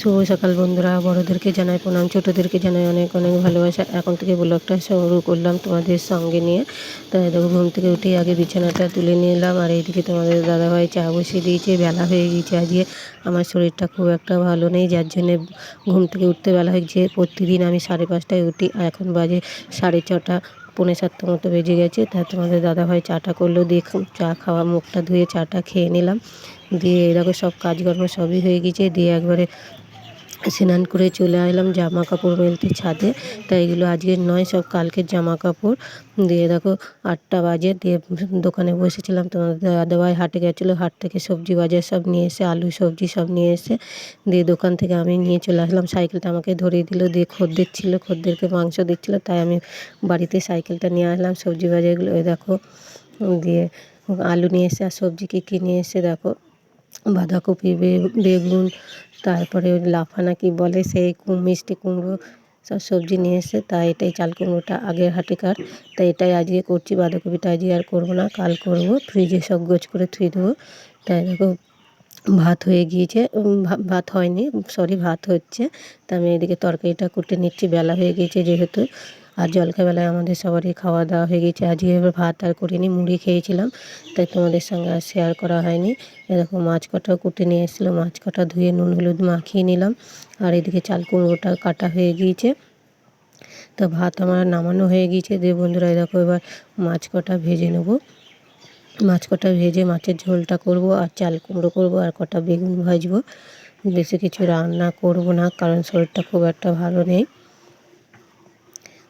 শুভ সকাল বন্ধুরা, বড়োদেরকে জানাই প্রণাম, ছোটোদেরকে জানাই অনেক অনেক ভালোবাসা। এখন থেকে ব্লগটা শুরু করলাম তোমাদের সঙ্গে নিয়ে। তাই দেখো, ঘুম থেকে উঠে আগে বিছানাটা তুলে নিলাম আর এইদিকে তোমাদের দাদাভাই চা বসিয়ে দিয়েছে, বেলা হয়ে গিয়েছে আজকে। আমার শরীরটা খুব একটা ভালো নেই, যার জন্যে ঘুম থেকে উঠতে বেলা হয়েছে। প্রতিদিন আমি সাড়ে পাঁচটায় উঠি এখন বাজে সাড়ে ছটা, পৌনে সাতটা মতো বেজে গেছে। তা তোমাদের দাদাভাই চাটা করল, দিয়ে চা খাওয়া, মুখটা ধুয়ে চাটা খেয়ে নিলাম। দিয়ে এরকম সব কাজকর্ম সবই হয়ে গেছে দিয়ে একবারে স্নান করে চলে আসলাম জামা কাপড় মেলতে ছাদে। তাই এগুলো আজকের নয়, সব কালকের জামা কাপড় দিয়ে দেখো আটটা বাজে, দিয়ে দোকানে বসেছিলাম তোমাদের দাদাভাই হাটে গেছিল, হাট থেকে সবজি বাজার সব নিয়ে এসে, আলু সবজি সব নিয়ে এসে, দিয়ে দোকান থেকে আমি নিয়ে চলে আসলাম। সাইকেলটা আমাকে ধরিয়ে দিল, দিয়ে খদ্দের ছিল, খদ্দেরকে মাংস দিচ্ছিল, তাই আমি বাড়িতে সাইকেলটা নিয়ে আসলাম, সবজি বাজারগুলো দেখো, দিয়ে আলু নিয়ে এসে আর সবজি কী কী নিয়ে এসে দেখো। বাঁধাকপি বেগুন, তারপরে ওই লাফা কি বলে, সেই মিষ্টি কুমড়ো সব সবজি নিয়ে এসে, তাই এটাই চাল কুমড়োটা আগের হাটেকার। তাই এটাই আজকে করছি, বাঁধাকপিটা আজকে আর করব না, কাল করব। ফ্রিজে সব গোছ করে থুয়ে দেবো। তাই দেখো, ভাত হয়ে গিয়েছে ভাত হয়নি, সরি, ভাত হচ্ছে। তা আমি এদিকে তরকারিটা কুটে নিচ্ছি, বেলা হয়ে গিয়েছে যেহেতু। আর জলখাবেলায় আমাদের সবারই খাওয়া দাওয়া হয়ে গেছে। আজকে এবার ভাত আর করিনি, মুড়ি খেয়েছিলাম, তাই তোমাদের সঙ্গে আর শেয়ার করা হয়নি। এরকম মাছ কটাও কুটে নিয়ে এসেছিল মাছ কটা ধুয়ে নুন হলুদ মাখিয়ে নিলাম। আর এদিকে চাল কুমড়োটা কাটা হয়ে গিয়েছে। তো ভাত আমার নামানো হয়ে গিয়েছে। দিয়ে বন্ধুরা দেখো, এবার মাছ কটা ভেজে নেব। মাছ কটা ভেজে মাছের ঝোলটা করব, আর চাল কুমড়ো করব, আর কটা বেগুন ভাজবো। বেশি কিছু রান্না করব না, কারণ শরীরটা খুব একটা ভালো নেই।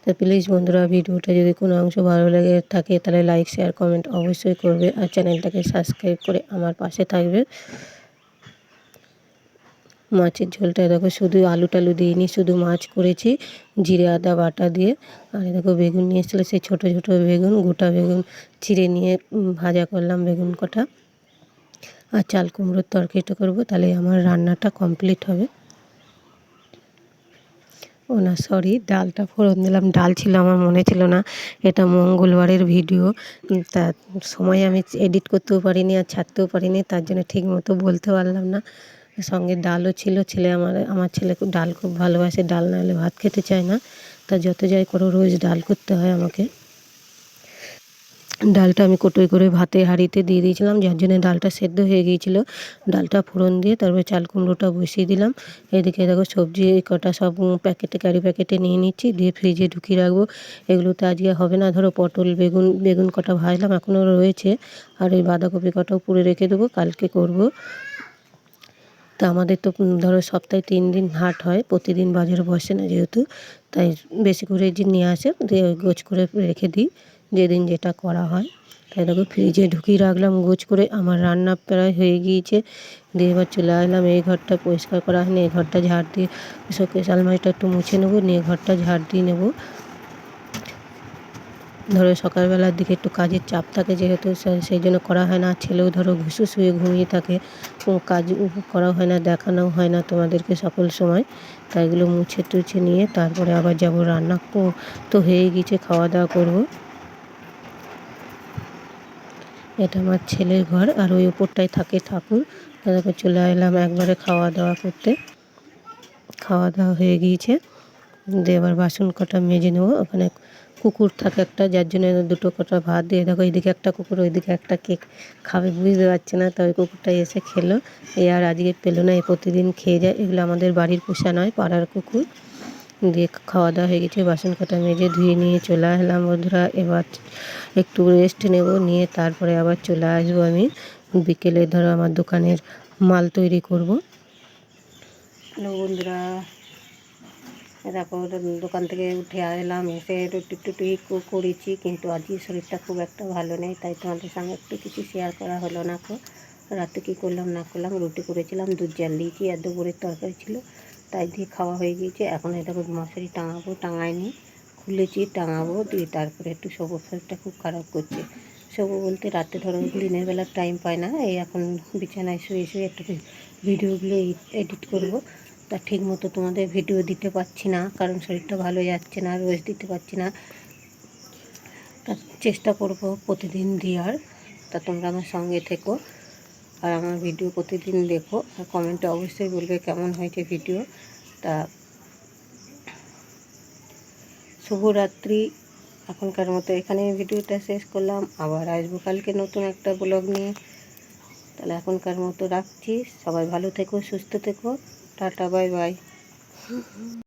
তো প্লিজ বন্ধুরা ভিডিওটা যদি কোনো অংশ ভালো লেগে থাকে, তাহলে লাইক শেয়ার কমেন্ট অবশ্যই করবে আর চ্যানেলটাকে সাবস্ক্রাইব করে আমার পাশে থাকবে। মাছের ঝোলটা দেখো, শুধু আলু টালু দিইনি, শুধু মাছ করেছি, জিরে, আদা, বাটা দিয়ে। আর দেখো বেগুন নিয়ে এসেছিল, সেই ছোটো ছোটো বেগুন, গোটা বেগুন চিড়ে নিয়ে ভাজা করলাম বেগুন কটা। আর চাল কুমড়োর তরকারিটা করব, তাহলে আমার রান্নাটা কমপ্লিট হবে। ও না সরি ডালটা ফোড়ন দিলাম। ডাল ছিল, আমার মনে ছিল না। এটা মঙ্গলবারের ভিডিও তা সময় আমি এডিট করতেও পারিনি আর ছাড়তেও পারিনি, তার জন্য ঠিক মতো বলতে পারলাম না। সঙ্গে ডালও ছিল, ছেলে আমার আমার ছেলে ডাল খুব ভালোবাসে, ডাল না হলে ভাত খেতে চায় না। তা যত যাই করো, রোজ ডাল করতে হয় আমাকে। ডালটা আমি কোটোই করে ভাতে হাঁড়িতে দিয়ে দিয়েছিলাম, যার জন্য ডালটা সেদ্ধ হয়ে গিয়েছিল। ডালটা ফোড়ন দিয়ে তারপরে চাল কুমড়োটা বসিয়ে দিলাম। এদিকে দেখো সবজি কটা সব প্যাকেটে, ক্যারি প্যাকেটে নিয়ে নিচ্ছি, দিয়ে ফ্রিজে ঢুকিয়ে রাখব। এগুলো তো আজকে হবে না, ধরো পটল, বেগুন বেগুন কটা ভাজলাম, এখনও রয়েছে। আর ওই বাঁধাকপি কটাও পুড়ে রেখে দেবো, কালকে করব। তা আমাদের তো ধরো সপ্তাহে তিন দিন হাট হয়, প্রতিদিন বাজারে বসে না যেহেতু, তাই বেশি করে যে নিয়ে আসে, দিয়ে গোছ করে রেখে দিই। যেদিন যেটা করা হয়। তাই দেখো ফ্রিজে ঢুকিয়ে রাখলাম, গোছ করে আমার রান্না প্রায় হয়ে গিয়েছে। দিয়ে এবার চলে আসলাম, এই ঘরটা পরিষ্কার করা হয়নি, এই ঘরটা ঝাড় দিয়ে শোকেস আলমারিটা একটু মুছে নেব, নিয়ে ঘরটা ঝাড় দিয়ে নেব। ধরো সকালবেলার দিকে একটু কাজের চাপ থাকে যেহেতু সেই জন্য করা হয় না। ছেলেও ধরো ঘুষু শুয়ে ঘুমিয়ে থাকে কাজ করা হয় না দেখানো হয় না তোমাদেরকে সকল সময়। তাইগুলো মুছে টুছে নিয়ে তারপরে আবার যাব রান্না। তো হয়ে গিয়েছে খাওয়া দাওয়া করব। এটা আমার ছেলের ঘর আর ওই উপরটায় থাকে ঠাকুর। তারপর চলে এলাম একবারে খাওয়া দাওয়া করতে। খাওয়া দাওয়া হয়ে গিয়েছে। দিয়ে এবার বাসন কটা মেজে নেব। ওখানে কুকুর থাকে একটা, যার জন্য দুটো কটা ভাত দিয়ে দেখো এইদিকে একটা কুকুর, ওইদিকে একটা কেক খাবে, বুঝতে পারছে না। তো ওই কুকুরটা এসে খেলো। এ আর আজকে পেল না, এ প্রতিদিন খেয়ে যায়। এগুলো আমাদের বাড়ির পোষা নয়, পাড়ার কুকুর। দিয়ে খাওয়া দাওয়া হয়ে গেছে। বাসন কটা মেজে ধুয়ে নিয়ে চলে আসলাম বন্ধুরা। এবার একটু রেস্ট নেব, নিয়ে তারপরে আবার চলে আসব আমি। বিকেলে ধরো আমার দোকানের মাল তৈরি করব। বন্ধুরা। দেখো দোকান থেকে উঠে এলাম, এসে রুটি টুটি করেছি, কিন্তু আজকে শরীরটা খুব একটা ভালো নেই, তাই তোমাদের সঙ্গে একটু কিছু শেয়ার করা হলো না রাতে কী করলাম, না করলাম, রুটি করেছিলাম, দুধ জাল দিয়েছি আর দুপুরের তরকারি ছিল। তাই দিয়ে খাওয়া হয়ে গিয়েছে। এখন এটা মশারি টাঙাবো টাঙায়নি খুলেছি, টাঙাবো দিয়ে তারপরে একটু সবুজ শরীরটা খুব খারাপ করছে। সবু বলতে রাতে ধরো দিনের বেলা টাইম পায় না। এই এখন বিছানায় শুয়ে শুয়ে একটু ভিডিওগুলো এডিট করব। তা ঠিক মতো তোমাদের ভিডিও দিতে পারছি না, কারণ শরীরটা ভালো যাচ্ছে না রোজ দিতে পারছি না। চেষ্টা করব প্রতিদিন দেওয়ার। তা তোমরা আমার সঙ্গে থেকো। আর আমার ভিডিও প্রতিদিন দেখো, আর কমেন্টে অবশ্যই বলবে কেমন হয়েছে ভিডিও তা, শুভরাত্রি, এখনকার মতো এখানে ভিডিওটা শেষ করলাম। আবার আসব কালকে নতুন একটা ব্লগ নিয়ে। তাহলে এখনকার মতো রাখছি। সবাই ভালো থেকো, সুস্থ থেকো। Tata bye bye